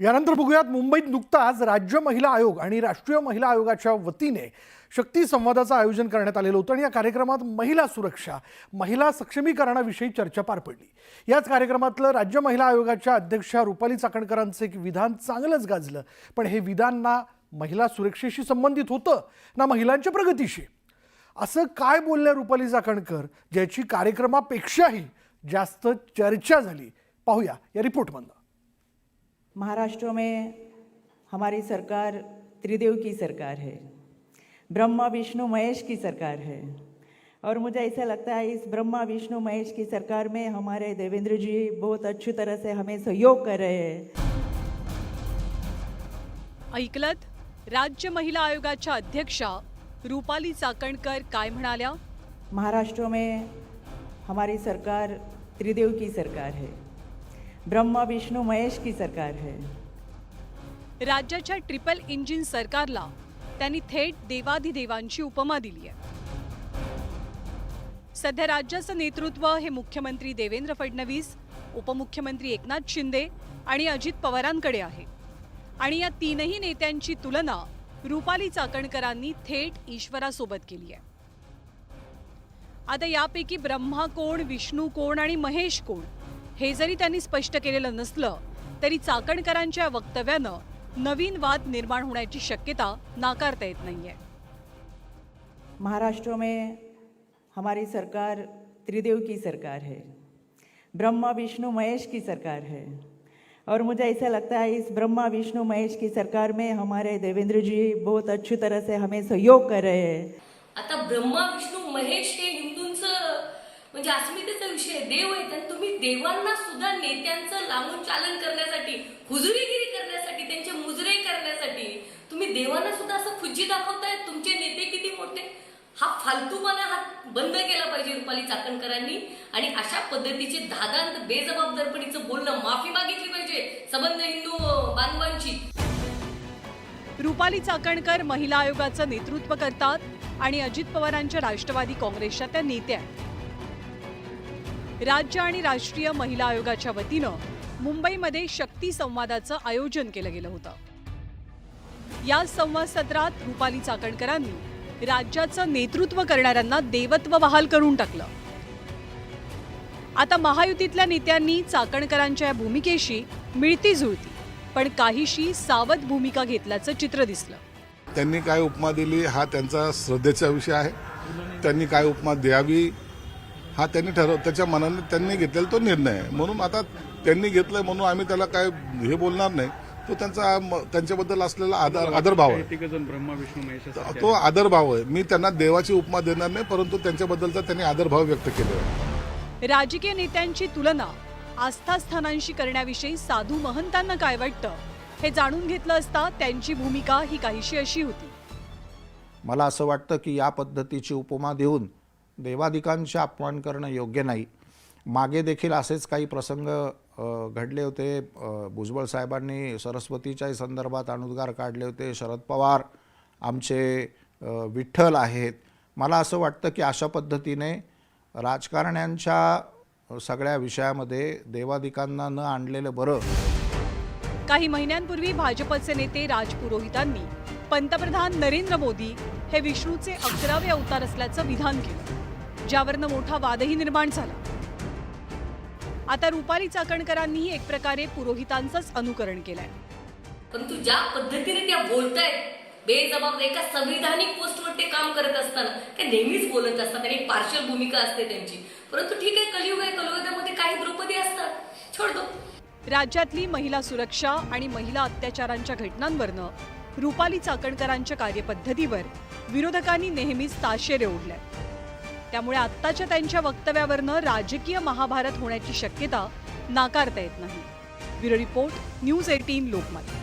यानंतर बघूयात मुंबईत नुकताच राज्य महिला आयोग आणि राष्ट्रीय महिला आयोगाच्या वतीने शक्ती संवादाचं आयोजन करण्यात आलेलं होतं आणि या कार्यक्रमात महिला सुरक्षा महिला सक्षमीकरणाविषयी चर्चा पार पडली. याच कार्यक्रमातलं राज्य महिला आयोगाच्या अध्यक्षा रुपाली चाकणकरांचं एक विधान चांगलंच गाजलं. पण हे विधान ना महिला सुरक्षेशी संबंधित होतं ना महिलांच्या प्रगतीशी. असं काय बोलल्या रुपाली चाकणकर ज्याची कार्यक्रमापेक्षाही जास्त चर्चा झाली? पाहूया या रिपोर्टमधनं. महाराष्ट्र में हमारी सरकार त्रिदेव की सरकार है ब्रह्मा विष्णु महेश की सरकार है। और मुझे ऐसा लगता है इस ब्रह्मा विष्णु महेश की सरकार में हमारे देवेंद्र जी बहुत अच्छी तरह से हमें सहयोग कर रहे हैं। ऐकलत? राज्य महिला आयोगाच्या अध्यक्षा रुपाली चाकणकर काय म्हणाल्या? महाराष्ट्र में हमारी सरकार त्रिदेव की सरकार है। ब्रह्मा विष्णू महेश की सरकार है। राज्याच्या ट्रिपल इंजिन सरकारला त्यांनी थेट देवाधिदेवांची उपमा दिली आहे. सध्या राज्याचं नेतृत्व हे मुख्यमंत्री देवेंद्र फडणवीस उपमुख्यमंत्री एकनाथ शिंदे आणि अजित पवारांकडे आहे. आणि या तीनही नेत्यांची तुलना रुपाली चाकणकरांनी थेट ईश्वरासोबत केली आहे. आता यापैकी ब्रह्मा कोण विष्णू कोण आणि महेश कोण हे जरी त्यांनी स्पष्ट केलेलं नसलं तरी चाकणकरांच्या वक्तव्यानं नवीन वाद निर्माण होण्याची शक्यता नाकारता येत नाहीये. महाराष्ट्र में हमारी सरकार त्रिदेव की सरकार है ब्रह्मा विष्णु महेश की सरकार है। और मुझे ऐसा लगता है इस ब्रह्मा विष्णु महेश की सरकार में हमारे देवेंद्र जी बहुत अच्छी तरह से हमें सहयोग कर रहे हैं। आता ब्रह्मा विष्णू महेश हे हिंदूंचं म्हणजे अस्मितेचा विषय देव आहेत आणि तुम्ही देवांना सुद्धा नेत्यांचं लांबून चालन करण्यासाठी हुजुरीगिरी करण्यासाठी त्यांचे मुजरे करण्यासाठी तुम्ही देवांना सुद्धा असं खुजी दाखवताय? तुमचे नेते किती मोठे? हा फालतूपणा हा बंद केला पाहिजे रुपाली चाकणकरांनी. आणि अशा पद्धतीचे दादांत बेजबाबदारपणीचं बोलणं माफी मागितली पाहिजे संबंध हिंदू बांधवांची. रुपाली चाकणकर महिला आयोगाचं नेतृत्व करतात आणि अजित पवारांच्या राष्ट्रवादी काँग्रेसच्या त्या नेत्या राज्य आणि राष्ट्रीय महिला आयोगाच्या वतीनं मुंबईमध्ये शक्ती संवादाचं आयोजन केलं गेलं होतं. या संवाद सत्रात रुपाली चाकणकरांनी राज्याचं नेतृत्व करणाऱ्यांना देवत्व बहाल करून टाकलं. आता महायुतीतल्या नेत्यांनी चाकणकरांच्या या भूमिकेशी मिळती जुळती पण काहीशी सावध भूमिका घेतल्याचं चित्र दिसलं. त्यांनी काय उपमा दिली हा त्यांचा श्रद्धेचा विषय आहे. त्यांनी काय उपमा द्यावी हा त्यांनी ठरव त्याच्या मनाने त्यांनी घेतलेला तो निर्णय आहे. म्हणून आता त्यांनी घेतलाय म्हणून आम्ही त्याला काय हे बोलणार नाही. तो त्यांचा त्यांच्याबद्दल असलेला आदर आदरभाव आहे. तो आदरभाव आहे. मी त्यांना देवाची उपमा देणार नाही परंतु त्यांच्याबद्दलचा त्यांनी आदरभाव व्यक्त केलेला आहे. राजकीय नेत्यांची तुलना आस्थास्थानांशी करण्याविषयी साधू महंतांना काय वाटतं हे जाणून घेतलं असता त्यांची भूमिका ही काहीशी अशी होती. मला असं वाटतं की या पद्धतीची उपमा देऊन देवाधिकांशी अपमान करणं योग्य नाही. मागे देखील असेच काही प्रसंग घडले होते. भुजबळ साहेबांनी सरस्वतीच्याही संदर्भात अनुद्गार काढले होते. शरद पवार आमचे विठ्ठल आहेत. मला असं वाटतं की अशा पद्धतीने राजकारण्यांच्या सगळ्या विषयामध्ये देवाधिकांना न आणलेलं बरं. काही महिन्यांपूर्वी भाजपचे नेते राज पुरोहितांनी पंतप्रधान नरेंद्र मोदी हे विष्णूचे अकरावे अवतार असल्याचं विधान केलं. ज्यावरनं मोठा वादही निर्माण झाला. आता रुपाली चाकणकरांनीही एक प्रकारे पुरोहितांचंच अनुकरण केलंय. परंतु ज्या पद्धतीने त्या बोलतायत बेजबाबदार एका संविधानिक पोस्टवर ते काम करत असताना ते नेहमीच बोलत असतात आणि पार्शल भूमिका असते त्यांची. परंतु ठीक आहे कलियुग आहे कलियुगामध्ये काही द्रौपदी असतात. छोड दो राज्यातली महिला सुरक्षा आणि महिला अत्याचारांच्या घटनांवरनं रुपाली चाकणकरांच्या कार्यपद्धतीवर विरोधकांनी नेहमीच ताशेरे ओढले त्यामुळे आत्ताच्या त्यांच्या वक्तव्यावरनं राजकीय महाभारत होण्याची शक्यता नाकारता येत नाही. Bureau report news eighteen Lokmat.